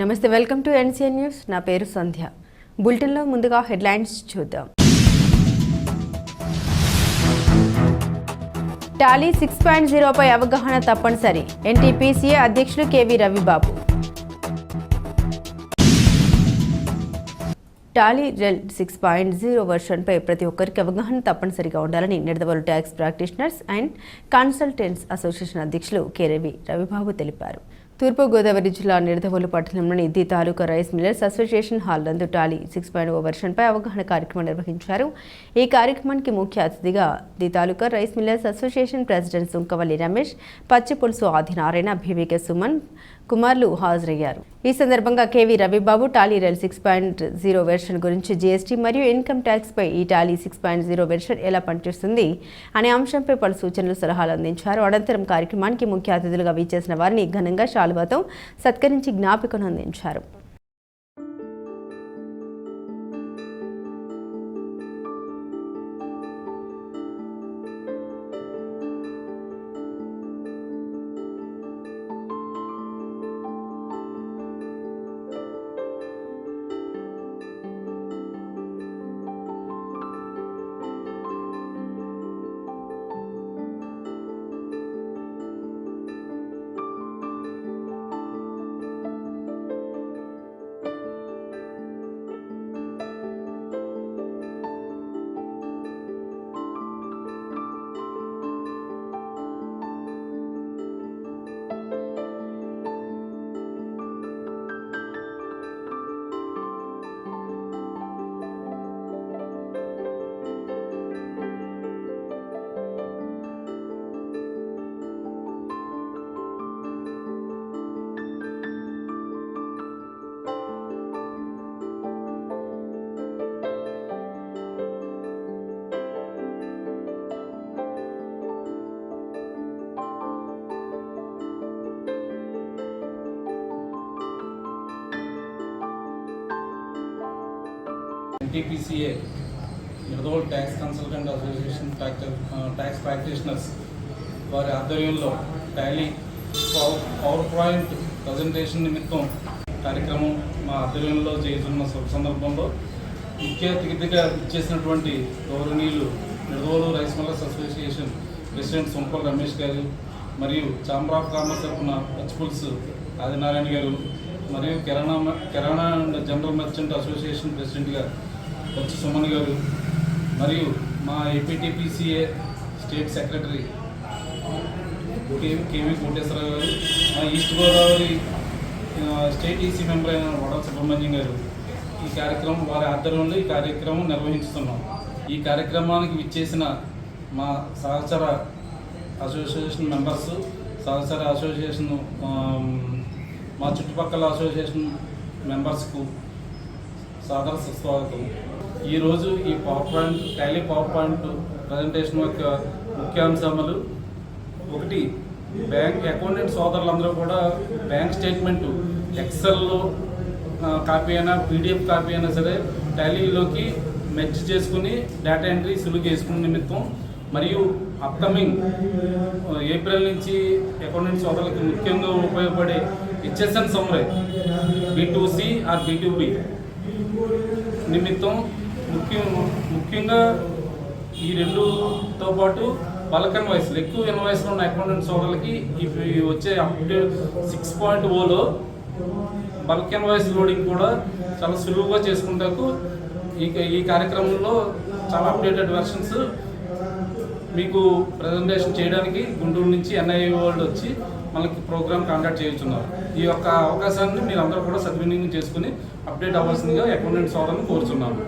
నమస్తే welcome to NCN news. నా పేరు సంధ్య. బులెటిన్లో ముందుగా హెడ్లైన్స్ చూద్దాం. టాలీ సిక్స్ పాయింట్ జీరోపై అవగాహన తప్పనిసరి. ఎన్టీపీసీఏ అధ్యక్షులు KV Ravibabu. Tally rel six point zero వర్షన్పై ప్రతి ఒక్కరికి అవగాహన తప్పనిసరిగా ఉండాలని Nidadavolu tax practitioners and consultants association అధ్యక్షులు కె రవి రవిబాబు తెలిపారు. తూర్పుగోదావరి జిల్లా నిడదవోలు పట్టణంలోని the taluka rice millers association hall నందు టాలీ సిక్స్ పాయింట్ ఓ వర్షన్పై అవగాహన కార్యక్రమం నిర్వహించారు. ఈ కార్యక్రమానికి ముఖ్య అతిథిగా the taluka rice millers association president Sunkavalli Ramesh Pachipulusu Adinarayana Bhivika Suman కుమార్లు హాజరయ్యారు. ఈ సందర్భంగా KV Ravibabu Tally rel six point zero version గురించి జీఎస్టీ మరియు ఇన్కమ్ ట్యాక్స్ పై ఈ Tally six point zero version ఎలా పనిచేస్తుంది అనే అంశంపై పలు సూచనలు సలహాలు అందించారు. అనంతరం కార్యక్రమానికి ముఖ్య అతిథులుగా విచ్చేసిన వారిని ఘనంగా శాలువాతో సత్కరించి జ్ఞాపికను అందించారు. NTPCA Nidadavolu tax consultant association tax practitioners వారి ఆధ్వర్యంలో టాలీ పవర్ పాయింట్ ప్రజెంటేషన్ నిమిత్తం కార్యక్రమం మా ఆధ్వర్యంలో చేస్తున్న సందర్భంలో ముఖ్య అతిథిగా ఇచ్చేసినటువంటి గౌరవనీయులు Nidadavolu rice millers association president సొంపల్ Ramesh గారు మరియు చాంబర్ ఆఫ్ కామర్స్ తరఫున హెచ్పుల్స్ ఆదినారాయణ గారు మరియు kirana kirana and general merchant association ప్రెసిడెంట్గా బొత్స సుమన్ గారు మరియు మా APTPCA state secretary KV Koteswararao గారు మా east Godavari state EC member అయిన వడ సుబ్రహ్మణ్యం గారు ఈ కార్యక్రమం వారి ఆధ్వర్యంలో ఈ కార్యక్రమం నిర్వహిస్తున్నాం. ఈ కార్యక్రమానికి విచ్చేసిన మా సహచర అసోసియేషన్ మెంబర్స్ సహచర అసోసియేషన్ మా చుట్టుపక్కల అసోసియేషన్ మెంబర్స్కు సాదర సుస్వాగతం. ఈరోజు ఈ power point Tally power point presentation యొక్క ముఖ్యాంశములు ఒకటి బ్యాంక్ అకౌంటెంట్ సోదరులందరూ కూడా బ్యాంక్ స్టేట్మెంట్ ఎక్సెల్లో కాపీ అయినా పీడిఎఫ్ కాపీ అయినా సరే టాలీలోకి మెర్జ్ చేసుకుని డేటా ఎంట్రీ సులువు చేసుకునే నిమిత్తం మరియు అప్కమింగ్ ఏప్రిల్ నుంచి అకౌంటెంట్ సోదరులకు ముఖ్యంగా ఉపయోగపడే HSN summary B to C R B to B. నిమిత్తం ముఖ్యం ముఖ్యంగా ఈ రెండుతో పాటు బల్క్ ఇన్వాయిస్లు ఎక్కువ ఇన్వాయిస్లు ఉన్న అకౌంటెంట్ సోదరులకి ఇవి వచ్చే అప్డేట్ సిక్స్ పాయింట్ ఓలో బల్క్ ఇన్వాయిస్ లోడింగ్ కూడా చాలా సులువుగా చేసుకుంటాకు ఈ ఈ కార్యక్రమంలో చాలా అప్డేటెడ్ వెర్షన్స్ మీకు ప్రజెంటేషన్ చేయడానికి గుంటూరు నుంచి ఎన్ఐఏ వరల్డ్ వచ్చి మనకి ప్రోగ్రామ్ కాంటాక్ట్ చేస్తున్నారు ఈ యొక్క అవకాశాన్ని మీరు అందరూ కూడా సద్వినియోగం చేసుకుని అప్డేట్ అవ్వాల్సిందిగా అకౌంటెంట్ అవ్వాలని కోరుతున్నాము